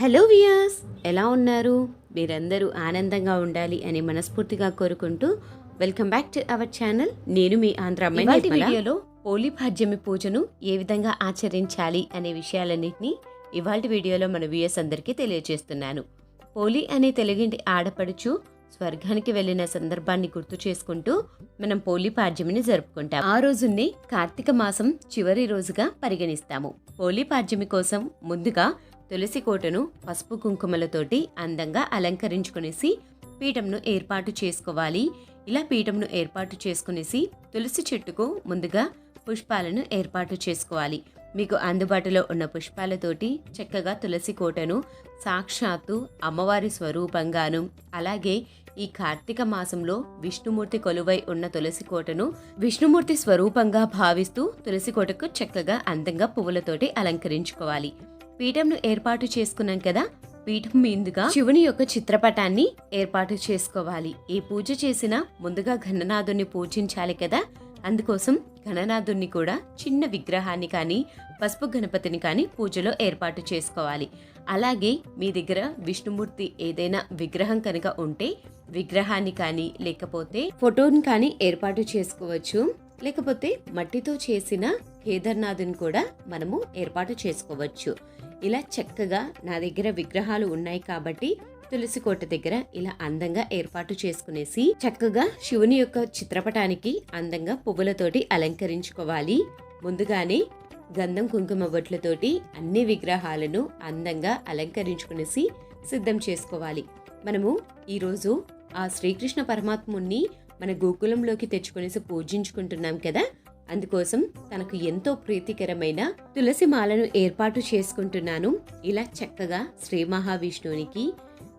Hello viewers ఎలా ఉన్నారు? మీరందరూ ఆనందంగా ఉండాలి అని మనస్ఫూర్తిగా కోరుకుంటూ welcome back to our channel. నేను మీ ఆంధ్ర. వీడియోలో పోలి భాగ్యమి పూజను ఏ విధంగా ఆచరించాలి అనే విషయాలన్నింటినీ ఇవాళ వీడియోలో మన వ్యూయర్స్ అందరికీ తెలియజేస్తున్నాను. పోలి అనే తెలుగింటి ఆడపడుచు స్వర్గానికి వెళ్ళిన సందర్భాన్ని గుర్తు చేసుకుంటూ మనం పోలి పాడ్యమిని జరుపుకుంటాం. ఆ రోజున్నే కార్తీక మాసం చివరి రోజుగా పరిగణిస్తాము. పోలి పాడ్యమి కోసం ముందుగా తులసి కోటను పసుపు కుంకుమలతోటి అందంగా అలంకరించుకునేసి పీఠంను ఏర్పాటు చేసుకోవాలి. ఇలా పీఠంను ఏర్పాటు చేసుకునేసి తులసి చెట్టుకు ముందుగా పుష్పాలను ఏర్పాటు చేసుకోవాలి. మీకు అందుబాటులో ఉన్న పుష్పాలతోటి చక్కగా తులసి కోటను సాక్షాత్తు అమ్మవారి స్వరూపంగాను అలాగే ఈ కార్తీక మాసంలో విష్ణుమూర్తి కొలువై ఉన్న తులసి కోటను విష్ణుమూర్తి స్వరూపంగా భావిస్తూ తులసి కోటకు చక్కగా అందంగా పువ్వులతోటి అలంకరించుకోవాలి. పీఠంను ఏర్పాటు చేసుకున్నాం కదా? పీఠం మీదుగా శివుని యొక్క చిత్రపటాన్ని ఏర్పాటు చేసుకోవాలి. ఈ పూజ చేసినా ముందుగా ఘననాథుని పూజించాలి కదా? అందుకోసం గణనాథుణ్ణి కూడా చిన్న విగ్రహాన్ని కానీ పసుపు గణపతిని కానీ పూజలో ఏర్పాటు చేసుకోవాలి. అలాగే మీ దగ్గర విష్ణుమూర్తి ఏదైనా విగ్రహం కనుక ఉంటే విగ్రహాన్ని కానీ లేకపోతే ఫోటోని కానీ ఏర్పాటు చేసుకోవచ్చు. లేకపోతే మట్టితో చేసిన కేదార్నాథుని కూడా మనము ఏర్పాటు చేసుకోవచ్చు. ఇలా చక్కగా నా దగ్గర విగ్రహాలు ఉన్నాయి కాబట్టి తులసి కోట దగ్గర ఇలా అందంగా ఏర్పాటు చేసుకునేసి చక్కగా శివుని యొక్క చిత్రపటానికి అందంగా పువ్వులతోటి అలంకరించుకోవాలి. ముందుగానే గంధం కుంకుమ బొట్లతోటి అన్ని విగ్రహాలను అందంగా అలంకరించుకునేసి సిద్ధం చేసుకోవాలి. మనము ఈరోజు ఆ శ్రీకృష్ణ పరమాత్ముణ్ణి మన గోకులంలోకి తెచ్చుకునేసి పూజించుకుంటున్నాం కదా. అందుకోసం తనకు ఎంతో ప్రీతికరమైన తులసి మాలను ఏర్పాటు చేసుకుంటున్నాను. ఇలా చక్కగా శ్రీ మహావిష్ణువునికి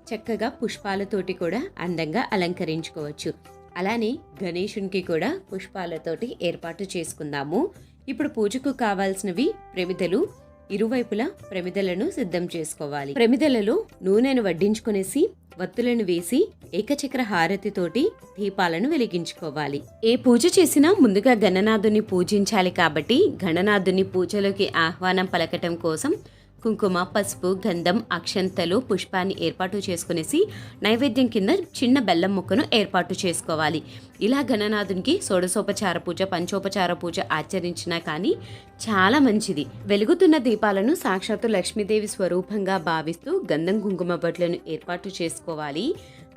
చక్కగా పుష్పాలతోటి కూడా అందంగా అలంకరించుకోవచ్చు. అలానే గణేషునికి కూడా పుష్పాలతోటి ఏర్పాటు చేసుకుందాము. ఇప్పుడు పూజకు కావాల్సినవి ప్రమిదలు ఇరువైపులా ప్రమిదలను సిద్ధం చేసుకోవాలి. ప్రమిదలలో నూనెను వడ్డించుకునేసి వత్తులను వేసి ఏకచక్ర హారతితోటి దీపాలను వెలిగించుకోవాలి. ఏ పూజ చేసినా ముందుగా గణనాథుని పూజించాలి కాబట్టి గణనాథుని పూజలోకి ఆహ్వానం పలకటం కోసం కుంకుమ పసుపు గంధం అక్షంతలు పుష్పాన్ని ఏర్పాటు చేసుకునేసి నైవేద్యం కింద చిన్న బెల్లం ముక్కను ఏర్పాటు చేసుకోవాలి. ఇలా గణనాథునికి షోడశోపచార పూజ పంచోపచార పూజ ఆచరించినా కానీ చాలా మంచిది. వెలుగుతున్న దీపాలను సాక్షాత్తు లక్ష్మీదేవి స్వరూపంగా భావిస్తూ గంధం కుంకుమ బొట్లను ఏర్పాటు చేసుకోవాలి.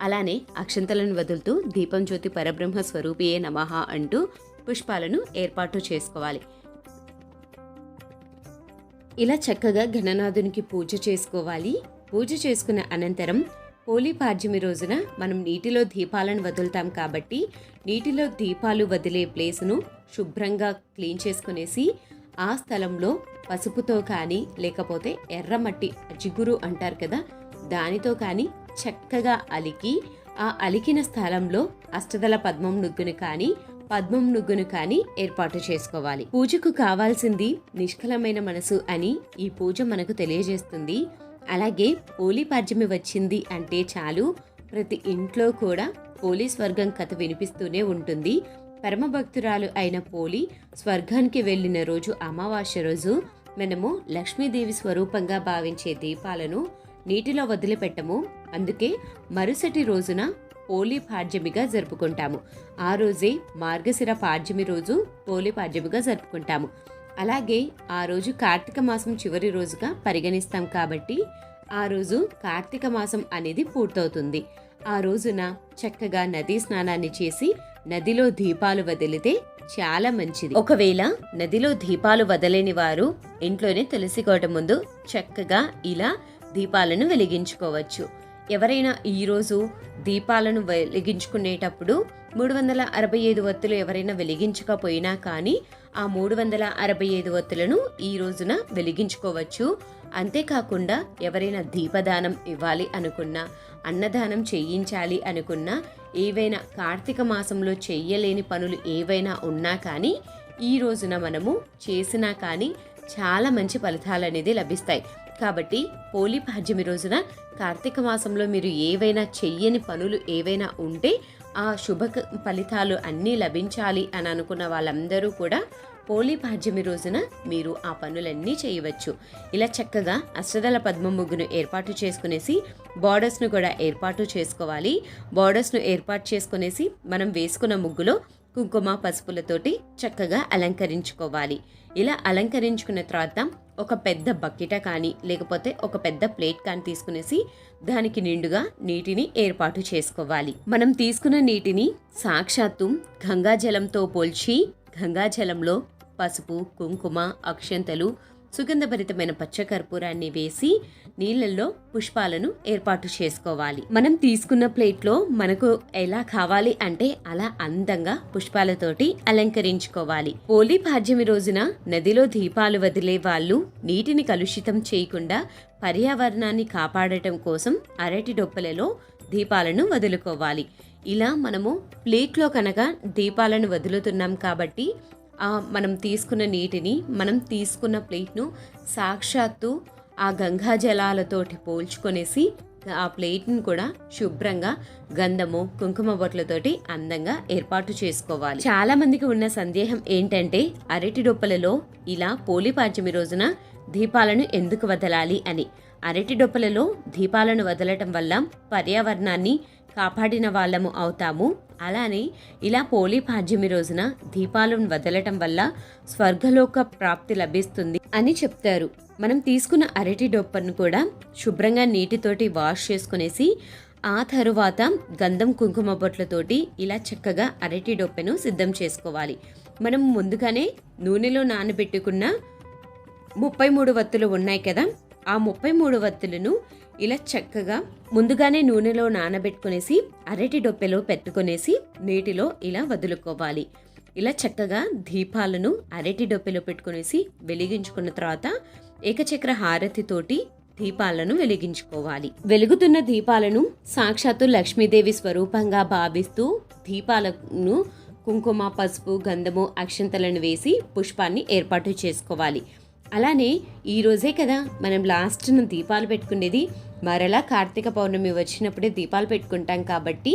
అలానే అక్షంతలను వదులుతూ దీపం జ్యోతి పరబ్రహ్మ స్వరూపియే నమః అంటూ పుష్పాలను ఏర్పాటు చేసుకోవాలి. ఇలా చక్కగా గణనాథునికి పూజ చేసుకోవాలి. పూజ చేసుకున్న అనంతరం హోలీ పాడ్యమి రోజున మనం నీటిలో దీపాలను వదులుతాం కాబట్టి నీటిలో దీపాలు వదిలే ప్లేస్ను శుభ్రంగా క్లీన్ చేసుకునేసి ఆ స్థలంలో పసుపుతో కానీ లేకపోతే ఎర్రమట్టి జిగురు అంటారు కదా దానితో కానీ చక్కగా అలికి ఆ అలికిన స్థలంలో అష్టదల పద్మం నుగ్గును కానీ పద్మం నుగ్గును కానీ ఏర్పాటు చేసుకోవాలి. పూజకు కావాల్సింది నిష్కలమైన మనసు అని ఈ పూజ మనకు తెలియజేస్తుంది. అలాగే పోలీ పాడ్యమి వచ్చింది అంటే చాలు. ప్రతి ఇంట్లో కూడా పోలీ స్వర్గం కథ వినిపిస్తూనే ఉంటుంది. పరమభక్తురాలు అయిన పోలి స్వర్గానికి వెళ్ళిన రోజు అమావాస్య రోజు మనము లక్ష్మీదేవి స్వరూపంగా భావించే దీపాలను నీటిలో వదిలిపెట్టము. అందుకే మరుసటి రోజున హోలీ పాడ్యమిగా జరుపుకుంటాము. ఆ రోజే మార్గశిర పాడ్యమి రోజు హోలీ పాడ్యమిగా జరుపుకుంటాము. అలాగే ఆ రోజు కార్తీక మాసం చివరి రోజుగా పరిగణిస్తాం కాబట్టి ఆ రోజు కార్తీక మాసం అనేది పూర్తవుతుంది. ఆ రోజున చక్కగా నదీ స్నానాన్ని చేసి నదిలో దీపాలు వదిలితే చాలా మంచిది. ఒకవేళ నదిలో దీపాలు వదలేని వారు ఇంట్లోనే తులసి కోట ముందు చక్కగా ఇలా దీపాలను వెలిగించుకోవచ్చు. ఎవరైనా ఈరోజు దీపాలను వెలిగించుకునేటప్పుడు మూడు వందల అరవై ఐదు వత్తులు ఎవరైనా వెలిగించకపోయినా కానీ ఆ మూడు వందల అరవై ఐదు వత్తులను ఈ రోజున వెలిగించుకోవచ్చు. అంతేకాకుండా ఎవరైనా దీపదానం ఇవ్వాలి అనుకున్నా అన్నదానం చేయించాలి అనుకున్నా ఏవైనా కార్తీక మాసంలో చేయలేని పనులు ఏవైనా ఉన్నా కానీ ఈ రోజున మనము చేసినా కానీ చాలా మంచి ఫలితాలు అనేది లభిస్తాయి. కాబట్టి పోలి పాడ్యమి రోజున కార్తీక మాసంలో మీరు ఏవైనా చెయ్యని పనులు ఏవైనా ఉంటే ఆ శుభ ఫలితాలు అన్నీ లభించాలి అని అనుకున్న వాళ్ళందరూ కూడా పోలీ పాడ్యమి రోజున మీరు ఆ పనులన్నీ చేయవచ్చు. ఇలా చక్కగా అష్టదళ పద్మ ముగ్గును ఏర్పాటు చేసుకునేసి బార్డర్స్ను కూడా ఏర్పాటు చేసుకోవాలి. బార్డర్స్ను ఏర్పాటు చేసుకునేసి మనం వేసుకున్న ముగ్గులో కుంకుమ పసుపులతోటి చక్కగా అలంకరించుకోవాలి. ఇలా అలంకరించుకున్న తర్వాత ఒక పెద్ద బకెట కానీ లేకపోతే ఒక పెద్ద ప్లేట్ కానీ తీసుకునేసి దానికి నిండుగా నీటిని ఏర్పాటు చేసుకోవాలి. మనం తీసుకున్న నీటిని సాక్షాత్తు గంగాజలంతో పోల్చి గంగాజలంలో పసుపు కుంకుమ అక్షంతలు సుగంధభరితమైన పచ్చకర్పూరాన్ని వేసి నీళ్ళల్లో పుష్పాలను ఏర్పాటు చేసుకోవాలి. మనం తీసుకున్న ప్లేట్లో మనకు ఎలా కావాలి అంటే అలా అందంగా పుష్పాలతోటి అలంకరించుకోవాలి. హోలీ పాడ్యమి రోజున నదిలో దీపాలు వదిలే వాళ్ళు నీటిని కలుషితం చేయకుండా పర్యావరణాన్ని కాపాడటం కోసం అరటి డొప్పలలో దీపాలను వదులుకోవాలి. ఇలా మనము ప్లేట్లో కనుక దీపాలను వదులుతున్నాం కాబట్టి మనం తీసుకున్న నీటిని మనం తీసుకున్న ప్లేట్ను సాక్షాత్తు ఆ గంగా జలాలతోటి పోల్చుకొనేసి ఆ ప్లేట్ని కూడా శుభ్రంగా గంధము కుంకుమ బొట్లతోటి అందంగా ఏర్పాటు చేసుకోవాలి. చాలా మందికి ఉన్న సందేహం ఏంటంటే అరటి డొప్పలలో ఇలా పోలి రోజున దీపాలను ఎందుకు వదలాలి అని. అరటి డొప్పలలో దీపాలను వదలటం వల్ల పర్యావరణాన్ని కాపాడిన వాళ్ళము అవుతాము. అలానే ఇలా పోలీ పాడ్యమి రోజున దీపాలను వదలటం వల్ల స్వర్గలోక ప్రాప్తి లభిస్తుంది అని చెప్తారు. మనం తీసుకున్న అరటి డొప్పను కూడా శుభ్రంగా నీటితోటి వాష్ చేసుకునేసి ఆ తరువాత గంధం కుంకుమ బొట్లతోటి ఇలా చక్కగా అరటి డొప్పెను సిద్ధం చేసుకోవాలి. మనం ముందుగానే నూనెలో నానబెట్టుకున్న ముప్పై మూడు వత్తులు ఉన్నాయి కదా ఆ ముప్పై మూడు వత్తులను ఇలా చక్కగా ముందుగానే నూనెలో నానబెట్టుకునేసి అరటి డొప్పెలో పెట్టుకునేసి నీటిలో ఇలా వదులుకోవాలి. ఇలా చక్కగా దీపాలను అరటి డొప్పెలో పెట్టుకునేసి వెలిగించుకున్న తర్వాత ఏకచక్ర హారతితోటి దీపాలను వెలిగించుకోవాలి. వెలుగుతున్న దీపాలను సాక్షాత్తు లక్ష్మీదేవి స్వరూపంగా భావిస్తూ దీపాలను కుంకుమ పసుపు గంధము అక్షంతలను వేసి పుష్పాన్ని ఏర్పాటు చేసుకోవాలి. అలానే ఈ రోజే కదా మనం లాస్ట్ను దీపాలు పెట్టుకునేది మరలా కార్తీక పౌర్ణమి వచ్చినప్పుడే దీపాలు పెట్టుకుంటాం కాబట్టి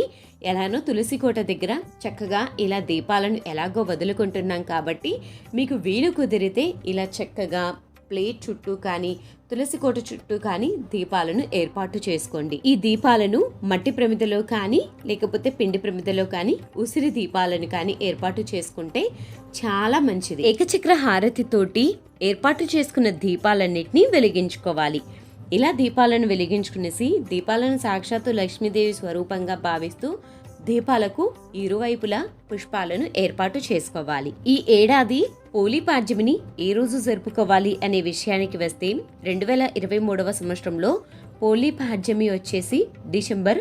ఎలానో తులసి కోట దగ్గర చక్కగా ఇలా దీపాలను ఎలాగో వదులుకుంటున్నాం కాబట్టి మీకు వీలు కుదిరితే ఇలా చక్కగా ప్లేట్ చుట్టూ కానీ తులసి కోట చుట్టూ కానీ దీపాలను ఏర్పాటు చేసుకోండి. ఈ దీపాలను మట్టి ప్రమిదలో కానీ లేకపోతే పిండి ప్రమిదలో కానీ ఉసిరి దీపాలను కానీ ఏర్పాటు చేసుకుంటే చాలా మంచిది. ఏకచక్ర హారతితోటి ఏర్పాటు చేసుకున్న దీపాలన్నింటినీ వెలిగించుకోవాలి. ఇలా దీపాలను వెలిగించుకునేసి దీపాలను సాక్షాత్తు లక్ష్మీదేవి స్వరూపంగా భావిస్తూ దీపాలకు ఇరువైపులా పుష్పాలను ఏర్పాటు చేసుకోవాలి. ఈ ఏడాది హోలీ పాడ్యమిని ఏ రోజు జరుపుకోవాలి అనే విషయానికి వస్తే రెండు వేల ఇరవై మూడవ సంవత్సరంలో హోలీ పాడ్యమి వచ్చేసి డిసెంబర్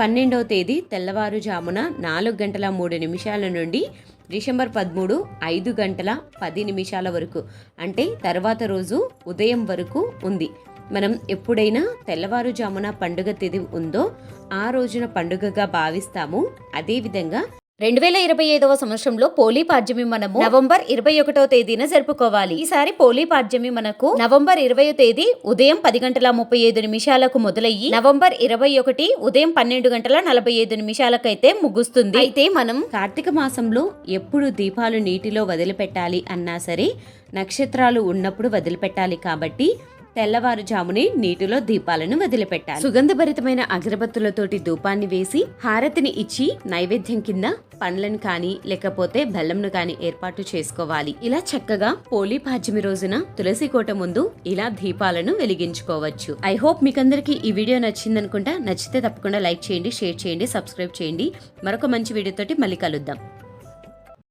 పన్నెండవ తేదీ తెల్లవారుజామున నాలుగు గంటల మూడు నిమిషాల నుండి డిసెంబర్ పదమూడు ఐదు గంటల పది నిమిషాల వరకు అంటే తర్వాత రోజు ఉదయం వరకు ఉంది. మనం ఎప్పుడైనా తెల్లవారుజామున పండుగ తేదీ ఉందో ఆ రోజున పండుగగా భావిస్తాము. అదేవిధంగా రెండు వేల ఇరవై ఐదవ సంవత్సరంలో పోలీ పాడ్యమి మనము నవంబర్ ఇరవై ఒకటో తేదీన జరుపుకోవాలి. ఈసారి పోలీ పాడ్యమి మనకు నవంబర్ ఇరవై తేదీ ఉదయం పది గంటల ముప్పై ఐదు నిమిషాలకు మొదలయ్యి నవంబర్ ఇరవై ఒకటి ఉదయం పన్నెండు గంటల నలభై ఐదు నిమిషాలకైతే ముగుస్తుంది. అయితే మనం కార్తీక మాసంలో ఎప్పుడు దీపాలు నీటిలో వదిలిపెట్టాలి అన్నా సరే నక్షత్రాలు ఉన్నప్పుడు వదిలిపెట్టాలి కాబట్టి తెల్లవారుజామునే నీటిలో దీపాలను వదిలిపెట్టాలి. సుగంధభరితమైన అగరబత్తులతోటి ధూపాన్ని వేసి హారతిని ఇచ్చి నైవేద్యం కింద పండ్లను కానీ లేకపోతే బెల్లంను కానీ ఏర్పాటు చేసుకోవాలి. ఇలా చక్కగా పోలీ పాడ్యమి రోజున తులసి కోట ముందు ఇలా దీపాలను వెలిగించుకోవచ్చు. ఐ హోప్ మీకందరికీ ఈ వీడియో నచ్చిందనుకుంటా. నచ్చితే తప్పకుండా లైక్ చేయండి షేర్ చేయండి సబ్స్క్రైబ్ చేయండి. మరొక మంచి వీడియోతోటి మళ్ళీ కలుద్దాం.